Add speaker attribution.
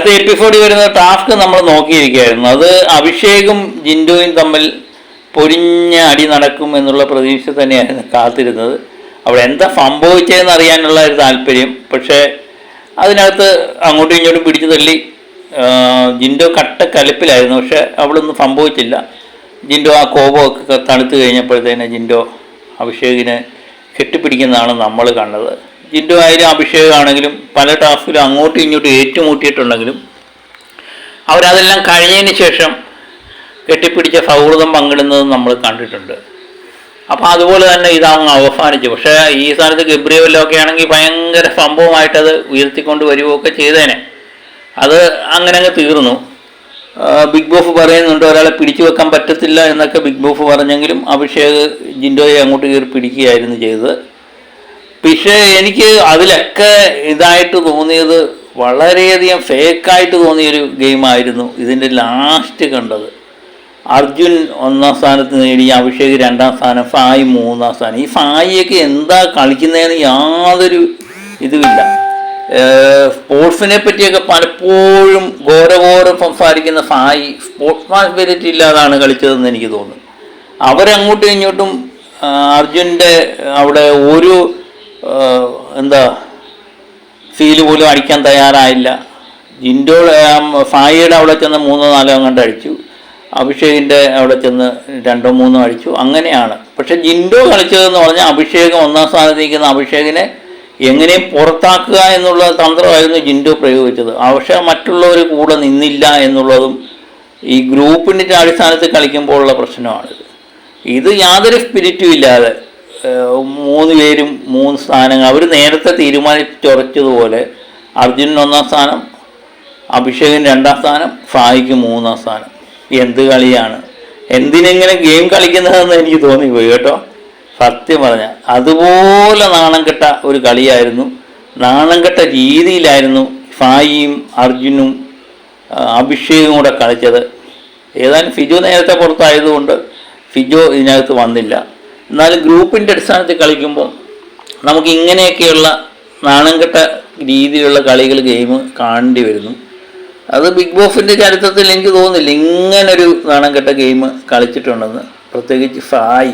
Speaker 1: അടുത്ത എപ്പിസോഡിൽ വരുന്ന ടാസ്ക് നമ്മൾ നോക്കിയിരിക്കുകയായിരുന്നു. അത് അഭിഷേകും ജിൻഡോയും തമ്മിൽ പൊരിഞ്ഞ അടി നടക്കും എന്നുള്ള പ്രതീക്ഷ തന്നെയായിരുന്നു കാത്തിരുന്നത്. അവിടെ എന്താ സംഭവിച്ചതെന്ന് അറിയാനുള്ള ഒരു താല്പര്യം. പക്ഷേ അതിനകത്ത് അങ്ങോട്ടും ഇങ്ങോട്ടും പിടിച്ചു തള്ളി ജിൻഡു കട്ട കലിപ്പിലായിരുന്നു. പക്ഷെ അവളൊന്നും സംഭവിച്ചില്ല. ജിൻഡോ ആ കോപമൊക്കെ തണുത്ത് കഴിഞ്ഞപ്പോഴത്തേന് ജിൻഡോ അഭിഷേകിനെ കെട്ടിപ്പിടിക്കുന്നതാണ് നമ്മൾ കണ്ടത്. ജിൻഡോ ആയാലും അഭിഷേകമാണെങ്കിലും പല ടാസ്കിലും അങ്ങോട്ടും ഇങ്ങോട്ടും ഏറ്റുമുട്ടിയിട്ടുണ്ടെങ്കിലും അവരതെല്ലാം കഴിഞ്ഞതിന് ശേഷം കെട്ടിപ്പിടിച്ച സൗഹൃദം പങ്കിടുന്നത് നമ്മൾ കണ്ടിട്ടുണ്ട്. അപ്പോൾ അതുപോലെ തന്നെ ഇതങ്ങ് അവസാനിച്ചു. പക്ഷേ ഈ സ്ഥാനത്ത് ഗബ്രിയോലൊക്കെ ആണെങ്കിൽ ഭയങ്കര സംഭവമായിട്ടത് ഉയർത്തിക്കൊണ്ട് വരികയൊക്കെ ചെയ്തേനെ. അത് അങ്ങനെ അങ്ങ് തീർന്നു. ബിഗ് ബോസ് പറയുന്നുണ്ട് ഒരാളെ പിടിച്ചു വെക്കാൻ പറ്റത്തില്ല എന്നൊക്കെ ബിഗ് ബോസ് പറഞ്ഞെങ്കിലും അഭിഷേക് ജിൻഡോയെ അങ്ങോട്ട് കയറി പിടിക്കുകയായിരുന്നു ചെയ്തത്. പക്ഷേ എനിക്ക് അതിലൊക്കെ ഇതായിട്ട് തോന്നിയത് വളരെയധികം ഫേക്കായിട്ട് തോന്നിയൊരു ഗെയിമായിരുന്നു ഇതിന്റെ ലാസ്റ്റ് കണ്ടത്. അർജുൻ ഒന്നാം സ്ഥാനത്ത് നേടി അഭിഷേക് രണ്ടാം സ്ഥാനം ഫായി മൂന്നാം സ്ഥാനം. ഈ ഫായിയൊക്കെ എന്താ കളിക്കുന്നതെന്ന് യാതൊരു ഇതുമില്ല. സ്പോർട്സിനെ പറ്റിയൊക്കെ പലപ്പോഴും ഘോരഘോരം സംസാരിക്കുന്ന ഫായി സ്പോർട്സ്മാൻ സ്പിരിറ്റ് ഇല്ലാതാണ് കളിച്ചതെന്ന് എനിക്ക് തോന്നുന്നു. അവരങ്ങോട്ടും ഇങ്ങോട്ടും അർജുന്റെ അവിടെ ഒരു എന്താ ഫീൽ പോലും അടിക്കാൻ തയ്യാറായില്ല. ജിൻഡോ ഫായിയുടെ അവിടെ ചെന്ന് മൂന്നോ നാലോ അങ്ങോട്ട് അടിച്ചു. അഭിഷേകിന്റെ അവിടെ ചെന്ന് രണ്ടോ മൂന്നോ അടിച്ചു. അങ്ങനെയാണ്. പക്ഷെ ജിൻഡോ കളിച്ചതെന്ന് പറഞ്ഞാൽ അഭിഷേകം ഒന്നാം സ്ഥാനത്ത് നിൽക്കുന്ന അഭിഷേകിനെ എങ്ങനെയും പുറത്താക്കുക എന്നുള്ള തന്ത്രമായിരുന്നു ജിൻഡോ പ്രയോഗിച്ചത്. പക്ഷേ മറ്റുള്ളവർ കൂടെ നിന്നില്ല എന്നുള്ളതും ഈ ഗ്രൂപ്പിന്റെ അടിസ്ഥാനത്തിൽ കളിക്കുമ്പോഴുള്ള പ്രശ്നമാണിത്. ഇത് യാതൊരു സ്പിരിറ്റും ഇല്ലാതെ മൂന്ന് പേരും മൂന്ന് സ്ഥാനങ്ങൾ. അവർ നേരത്തെ തീരുമാനിച്ചുറച്ചതുപോലെ അർജുനൻ ഒന്നാം സ്ഥാനം അഭിഷേകൻ രണ്ടാം സ്ഥാനം ഫായിക്ക് മൂന്നാം സ്ഥാനം. എന്ത് കളിയാണ്? എന്തിനെങ്ങനെ ഗെയിം കളിക്കുന്നതെന്ന് എനിക്ക് തോന്നിപ്പോയി കേട്ടോ. സത്യം പറഞ്ഞ അതുപോലെ നാണം കെട്ട ഒരു കളിയായിരുന്നു. നാണം കെട്ട രീതിയിലായിരുന്നു ഫായിയും അർജുനും അഭിഷേകും കൂടെ കളിച്ചത്. ഏതായാലും ഫിജോ നേരത്തെ പുറത്തായതുകൊണ്ട് ഫിജോ ഇതിനകത്ത് വന്നില്ല. എന്നാലും ഗ്രൂപ്പിന്റെ അടിസ്ഥാനത്തിൽ കളിക്കുമ്പോൾ നമുക്ക് ഇങ്ങനെയൊക്കെയുള്ള നാണം കെട്ട രീതിയിലുള്ള കളികൾ ഗെയിം കാണേണ്ടി വരുന്നു. അത് ബിഗ് ബോസിന്റെ ചരിത്രത്തിൽ എനിക്ക് തോന്നുന്നില്ല ഇങ്ങനൊരു നാണം കെട്ട ഗെയിം കളിച്ചിട്ടുണ്ടെന്ന്. പ്രത്യേകിച്ച് ഫായി